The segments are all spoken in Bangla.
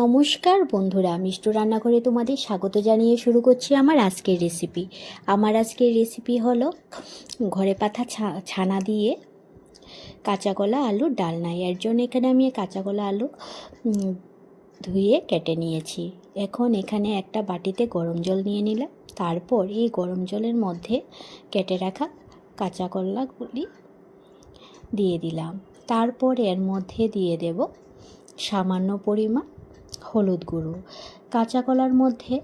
নমস্কার বন্ধুরা, মিষ্টু রান্নাঘরে তোমাদের স্বাগত জানিয়ে শুরু করছি আমার আজকের রেসিপি আমার আজকের রেসিপি হলো ঘরে পাতা ছানা দিয়ে কাঁচা কলা আলুর ডালনা। এর জন্য এখানে আমি কাঁচা কলা, আলু ধুয়ে কেটে নিয়েছি। এখন এখানে একটা বাটিতে গরম জল নিয়ে নিলাম। তারপর এই গরম জলের মধ্যে কেটে রাখা কাঁচা কলাগুলি দিয়ে দিলাম। তারপর এর মধ্যে দিয়ে দেব সামান্য পরিমাণ হলুদ গুঁড়ো। কাঁচা কলার মধ্যে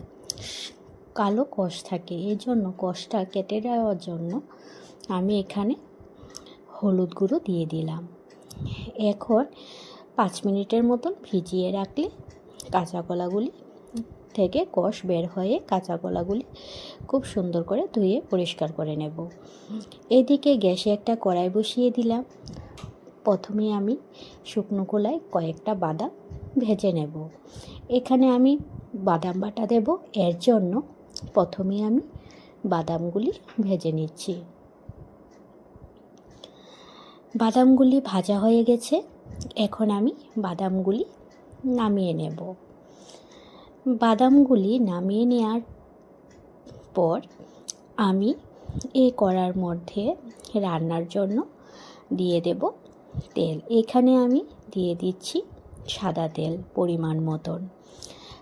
কালো কষ থাকে এই জন্য কষটা কেটে দেওয়ার জন্য আমি এখানে হলুদ গুঁড়ো দিয়ে দিলাম। এখন পাঁচ মিনিটের মতন ভিজিয়ে রাখলে কাঁচা কলাগুলি থেকে কষ বের হয়ে কাঁচা কলাগুলি খুব সুন্দর করে ধুয়ে পরিষ্কার করে নেব। এদিকে গ্যাসে একটা কড়াই বসিয়ে দিলাম। প্রথমে আমি শুকনো কলায় কয়েকটা বাদাম ভেজে নেব। এখানে আমি বাদাম বাটা দেব। এর জন্য প্রথমে আমি বাদামগুলি ভেজে নিচ্ছি। বাদামগুলি ভাজা হয়ে গেছে। এখন আমি বাদামগুলি নামিয়ে নেব। বাদামগুলি নামিয়ে নেওয়ার পর আমি এই করার মধ্যে রান্নার জন্য দিয়ে দেব তেল। এখানে আমি দিয়ে দিচ্ছি সাদা তেল, পরিমাণ মতন।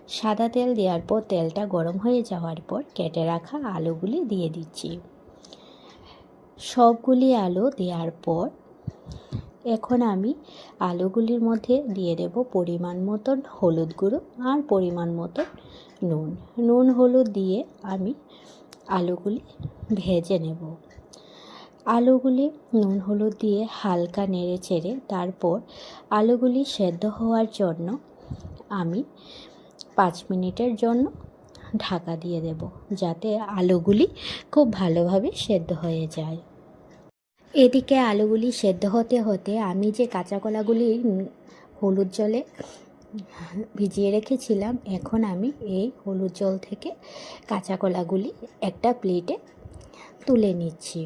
সাদা তেল দেওয়ার পর তেলটা গরম হয়ে যাওয়ার পর কেটে রাখা আলুগুলি দিয়ে দিচ্ছি। সবগুলি আলু দেওয়ার পর এখন আমি আলুগুলির মধ্যে দিয়ে দেব পরিমাণ মতন হলুদ গুঁড়ো আর পরিমাণ মতন নুন। নুন, হলুদ দিয়ে আমি আলুগুলি ভেজে নেব। আলুগুলি নুন হলুদ দিয়ে হালকা নেড়ে চেড়ে তারপর আলুগুলি সেদ্ধ হওয়ার জন্য আমি পাঁচ মিনিটের জন্য ঢাকা দিয়ে দেব যাতে আলুগুলি খুব ভালোভাবে সেদ্ধ হয়ে যায়। এদিকে আলুগুলি সেদ্ধ হতে হতে আমি যে কাঁচা কলাগুলি হলুদ জলে ভিজিয়ে রেখেছিলাম, এখন আমি এই হলুদ জল থেকে কাঁচা কলাগুলি একটা প্লেটে তুলে নিচ্ছি।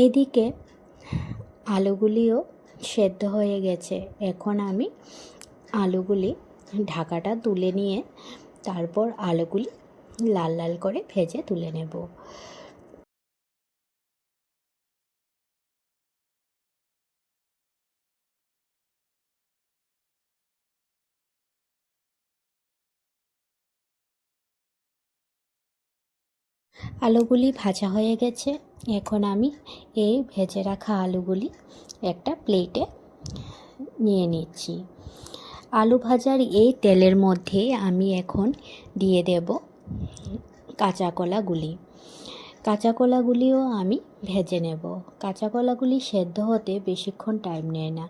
এদিকে আলুগুলিও সেদ্ধ হয়ে গেছে। এখন আমি আলুগুলি ঢাকাটা তুলে নিয়ে তারপর আলুগুলি লাল লাল করে ভেজে তুলে নেব। আলুগুলি ভাজা হয়ে গেছে। এখন আমি এই ভেজে রাখা আলুগুলি একটা প্লেটে নিয়ে নিচ্ছি। আলু ভাজার এই তেলের মধ্যে আমি এখন দিয়ে দেব কাঁচা কলাগুলি কাঁচা কলাগুলিও আমি ভেজে নেব। কাঁচা কলাগুলি সেদ্ধ হতে বেশিক্ষণ টাইম নেয় না।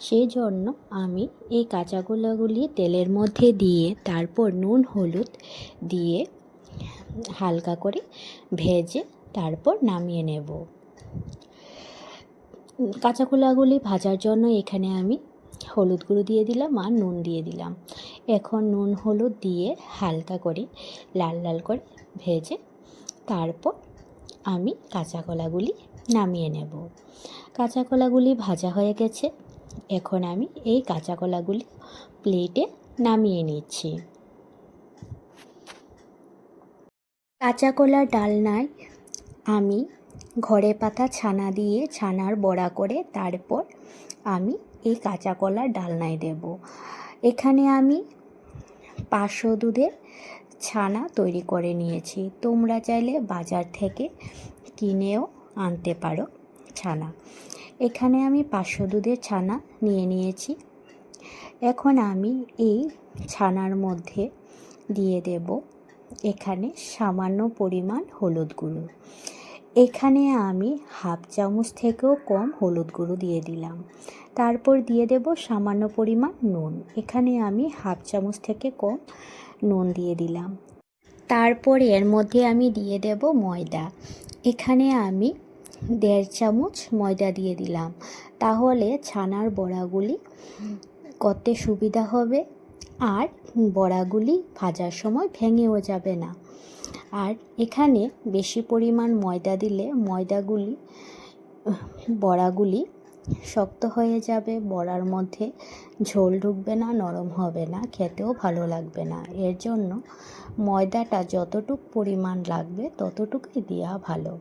সেই জন্য আমি এই কাঁচা কলাগুলি তেলের মধ্যে দিয়ে, তারপর নুন, হলুদ দিয়ে হালকা করে ভেজে তারপর নামিয়ে নেব। কাঁচা কলাগুলি ভাজার জন্য এখানে আমি হলুদ গুঁড়ো দিয়ে দিলাম আর নুন দিয়ে দিলাম। এখন নুন হলুদ দিয়ে হালকা করে লাল লাল করে ভেজে তারপর আমি কাঁচা কলাগুলি নামিয়ে নেব। কাঁচা কলাগুলি ভাজা হয়ে গেছে। এখন আমি এই কাঁচা কলাগুলি প্লেটে নামিয়ে নিচ্ছি। কাঁচা কলা ডালনায় আমি ঘরে পাতা ছানা দিয়ে ছানার বড়া করে তারপর আমি এই কাঁচা কলার ডালনায় দেব। এখানে আমি পাঁচশো দুধের ছানা তৈরি করে নিয়েছি। তোমরা চাইলে বাজার থেকে কিনেও আনতে পারো ছানা। এখানে আমি পাঁচশো দুধের ছানা নিয়ে নিয়েছি। এখন আমি এই ছানার মধ্যে দিয়ে দেব এখানে সামান্য পরিমাণ হলুদ গুঁড়ো। এখানে আমি হাফ চামচ থেকেও কম হলুদ গুঁড়ো দিয়ে দিলাম। তারপর দিয়ে দেব সামান্য পরিমাণ নুন। এখানে আমি হাফ চামচ থেকে কম নুন দিয়ে দিলাম। তারপর এর মধ্যে আমি দিয়ে দেব ময়দা। এখানে আমি দেড় চামচ ময়দা দিয়ে দিলাম। তাহলে ছানার বড়াগুলি করতে সুবিধা হবে। আর বড়াগুলি ভাজার সময় ভেঙেও যাবে না। আর এখানে বেশি পরিমাণ ময়দা দিলে ময়দাগুলি, বড়াগুলি শক্ত হয়ে যাবে, বড়ার মধ্যে ঝোল ঢুকবে না, নরম হবে না, খেতেও ভালো লাগবে না। এর জন্য ময়দাটা যতটুক পরিমাণ লাগবে ততটুকুই দেওয়া ভালো।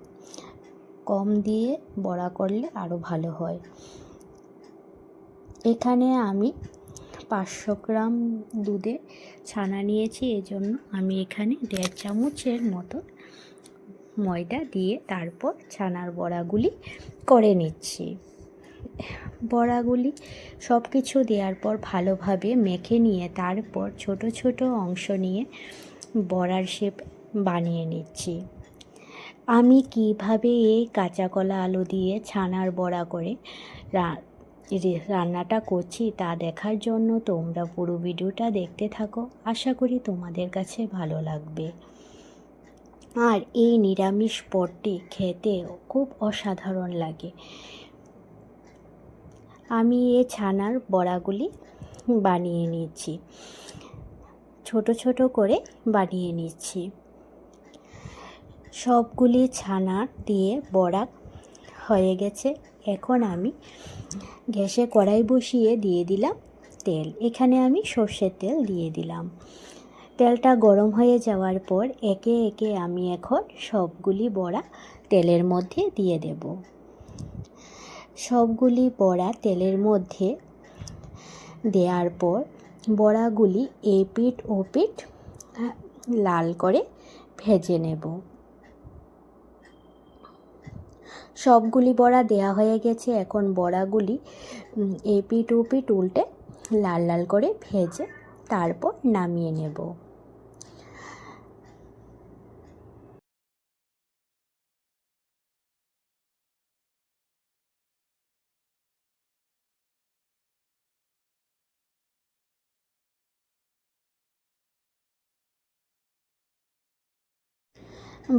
কম দিয়ে বড়া করলে আরও ভালো হয়। এখানে আমি পাঁচশো গ্রাম দুধে ছানা নিয়েছি, এজন্য আমি এখানে দেড় চামচের মতো ময়দা দিয়ে তারপর ছানার বড়াগুলি করে নিচ্ছি। বড়াগুলি সব কিছু দেওয়ার পর ভালোভাবে মেখে নিয়ে তারপর ছোট ছোট অংশ নিয়ে বড়ার শেপ বানিয়ে নিচ্ছি। আমি কীভাবে এই কাঁচা কলা আলু দিয়ে ছানার বড়া করে রান্নাটা করছি তা দেখার জন্য তোমরা পুরো ভিডিওটা দেখতে থাকো। আশা করি তোমাদের কাছে ভালো লাগবে। আর এই নিরামিষ পদটি খেতে খুব অসাধারণ লাগে। আমি এ ছানার বড়াগুলি বানিয়ে নিচ্ছি। ছোট ছোট করে বানিয়ে নিচ্ছি। সবগুলি ছানা দিয়ে বড়া হয়ে গেছে। এখন আমি গ্যাসে কড়াই বসিয়ে দিয়ে দিলাম তেল। এখানে আমি সর্ষের তেল দিয়ে দিলাম। তেলটা গরম হয়ে যাওয়ার পর একে একে আমি এখন সবগুলি বড়া তেলের মধ্যে দিয়ে দেব। সবগুলি বড়া তেলের মধ্যে দেওয়ার পর বড়াগুলি এ পিঠ ও পিঠ লাল করে ভেজে নেব। সবগুলি বড়া দেয়া হয়ে গেছে। এখন বড়াগুলি এপিট ওপিট উল্টে লাল লাল করে ভেজে তারপর নামিয়ে নেব।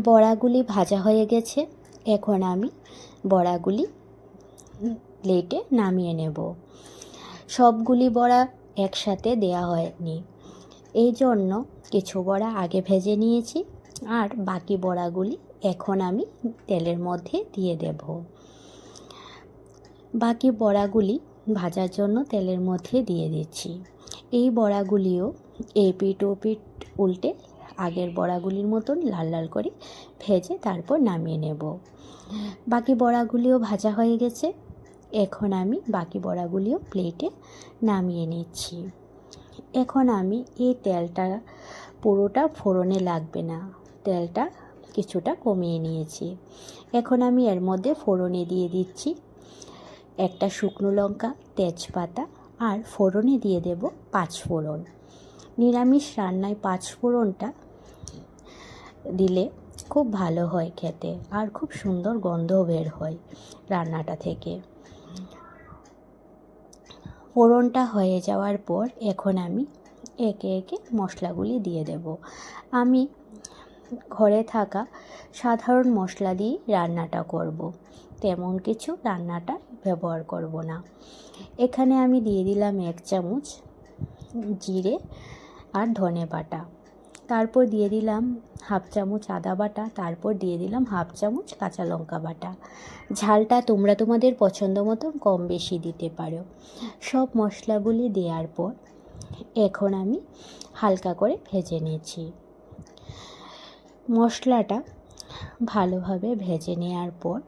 বড়াগুলি ভাজা হয়ে গেছে। এখন আমি বড়াগুলি প্লেটে নামিয়ে নেব। সবগুলি বড়া একসাথে দেয়া হয়নি। এই জন্য কিছু বড়া আগে ভেজে নিয়েছি আর বাকি বড়াগুলি এখন আমি তেলের মধ্যে দিয়ে দেব। বাকি বড়াগুলি ভাজার জন্য তেলের মধ্যে দিয়ে দিচ্ছি। এই বড়াগুলিও এপিট ওপিট উল্টে আগের বড়াগুলির মতন লাল লাল করে ভেজে তারপর নামিয়ে নেব। বাকি বড়াগুলিও ভাজা হয়ে গেছে। এখন আমি বাকি বড়াগুলিও প্লেটে নামিয়ে নিচ্ছি। এখন আমি এই তেলটা পুরোটা ফোড়নে লাগবে না। তেলটা কিছুটা কমিয়ে নিয়েছি। এখন আমি এর মধ্যে ফোড়নে দিয়ে দিচ্ছি একটা শুকনো লঙ্কা, তেজপাতা আর ফোড়নে দিয়ে দেব পাঁচ ফোড়ন। নিরামিষ রান্নায় পাঁচ ফোড়নটা দিলে খুব ভালো হয় খেতে আর খুব সুন্দর গন্ধ বের হয় রান্নাটা থেকে। ফোড়নটা হয়ে যাওয়ার পর এখন আমি একে একে মশলাগুলি দিয়ে দেব। আমি ঘরে থাকা সাধারণ মশলা দিয়ে রান্নাটা করব। তেমন কিছু রান্নাটা ব্যবহার করব না। এখানে আমি দিয়ে দিলাম এক চামচ জিরে আর ধনে বাটা তারপর দিয়ে দিলাম হাফ চামচ আদা বাটা, তারপর দিয়ে দিলাম হাফ চামচ কাঁচা লঙ্কা বাটা। ঝালটা তোমরা তোমাদের পছন্দ মতো কম বেশি দিতে পারো। সব মশলাগুলি দেওয়ার পর এখন আমি হালকা করে ভেজে নিয়েছি মশলাটা ভালোভাবে ভেজে নেওয়ার পর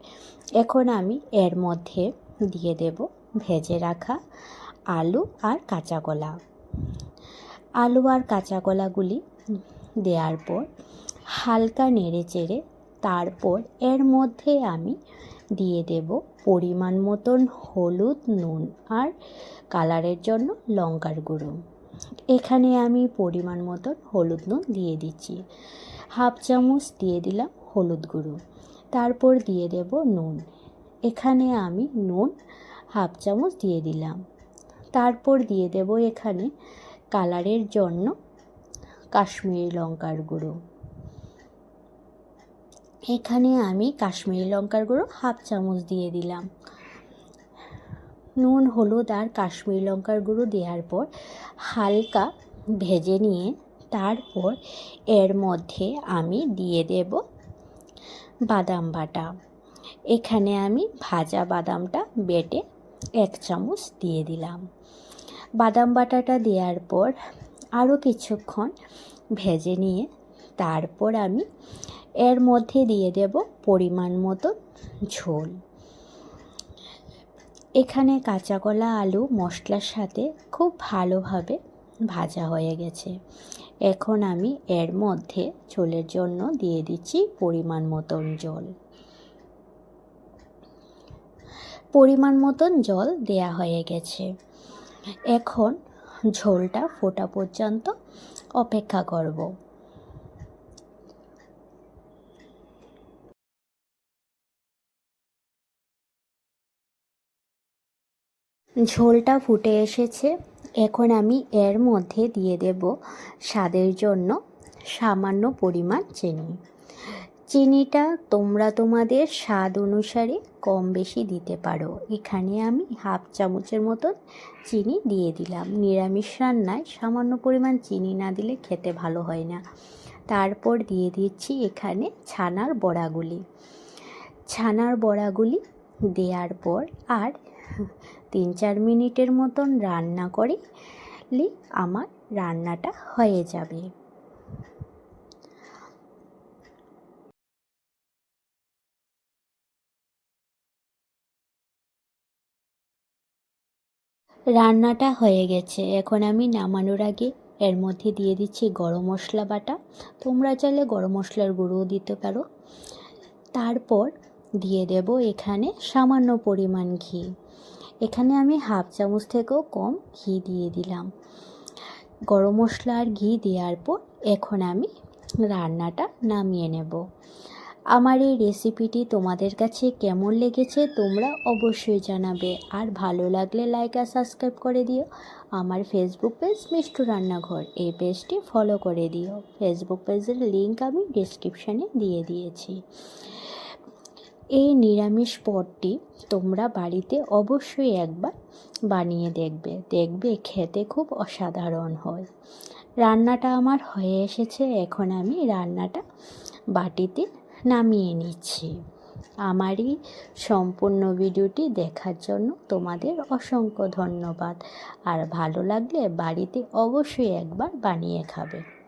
এখন আমি এর মধ্যে দিয়ে দেব ভেজে রাখা আলু আর কাঁচা কলা। আলু আর কাঁচা কলাগুলি দেওয়ার পর হালকা নেড়ে চেড়ে তারপর এর মধ্যে আমি দিয়ে দেব পরিমাণ মতন হলুদ, নুন আর কালারের জন্য লঙ্কার গুঁড়ো। এখানে আমি পরিমাণ মতন হলুদ, নুন দিয়ে দিচ্ছি। হাফ চামচ দিয়ে দিলাম হলুদ গুঁড়ো। তারপর দিয়ে দেব নুন। এখানে আমি নুন হাফ চামচ দিয়ে দিলাম। তারপর দিয়ে দেব এখানে কালারের জন্য কাশ্মীরি লঙ্কার গুঁড়ো। এখানে আমি কাশ্মীরি লঙ্কার গুঁড়ো হাফ চামচ দিয়ে দিলাম। নুন, হলুদ আর কাশ্মীরি লঙ্কার গুঁড়ো দেওয়ার পর হালকা ভেজে নিয়ে তারপর এর মধ্যে আমি দিয়ে দেব বাদাম বাটা। এখানে আমি ভাজা বাদামটা বেটে এক চামচ দিয়ে দিলাম। বাদাম বাটাটা দেওয়ার পর আরও কিছুক্ষণ ভেজে নিয়ে তারপর আমি এর মধ্যে দিয়ে দেব পরিমাণ মতো ঝোল। এখানে কাঁচা কলা আলু, মশলার সাথে খুব ভালোভাবে ভাজা হয়ে গেছে। এখন আমি এর মধ্যে ঝোলের জন্য দিয়ে দিচ্ছি পরিমাণ মতন জল। পরিমাণ মতন জল দেয়া হয়ে গেছে। এখন ঝোলটা ফোটা পর্যন্ত অপেক্ষা করব। ঝোলটা ফুটে এসেছে। এখন আমি এর মধ্যে দিয়ে দেব স্বাদের জন্য সামান্য পরিমাণ চিনি। চিনিটা তোমরা তোমাদের স্বাদ অনুসারে কম বেশি দিতে পারো। এখানে আমি হাফ চামচের মতন চিনি দিয়ে দিলাম। নিরামিষ রান্নায় সামান্য পরিমাণ চিনি না দিলে খেতে ভালো হয় না। তারপর দিয়ে দিচ্ছি এখানে ছানার বড়াগুলি। ছানার বড়াগুলি দেওয়ার পর আর তিন চার মিনিটের মতন রান্না করে আমার রান্নাটা হয়ে যাবে। রান্নাটা হয়ে গেছে। এখন আমি নামানোর আগে এর মধ্যে দিয়ে দিচ্ছি গরম মশলা বাটা। তোমরা চাইলে গরম মশলার গুঁড়োও দিতে পারো। তারপর দিয়ে দেব এখানে সামান্য পরিমাণ ঘি। এখানে আমি হাফ চামচ থেকেও কম ঘি দিয়ে দিলাম। গরম মশলা আর ঘি দেওয়ার পর এখন আমি রান্নাটা নামিয়ে নেব। আমার এই রেসিপিটি তোমাদের কাছে কেমন লেগেছে তোমরা অবশ্যই জানাবে। আর ভালো লাগলে লাইক আর সাবস্ক্রাইব করে দিও। আমার ফেসবুক পেজ মিষ্টু রান্নাঘর। এই পেজটি ফলো করে দিও। ফেসবুক পেজের লিঙ্ক আমি ডিসক্রিপশানে দিয়ে দিয়েছি। এই নিরামিষ পদটি তোমরা বাড়িতে অবশ্যই একবার বানিয়ে দেখবে। দেখবে খেতে খুব অসাধারণ হয়। রান্নাটা আমার হয়ে এসেছে। এখন আমি রান্নাটা বাটিতে নামিয়ে নিচ্ছি। আমারই সম্পূর্ণ ভিডিওটি দেখার জন্য তোমাদের অসংখ্য ধন্যবাদ। আর ভালো লাগলে বাড়িতে অবশ্যই একবার বানিয়ে খাবে।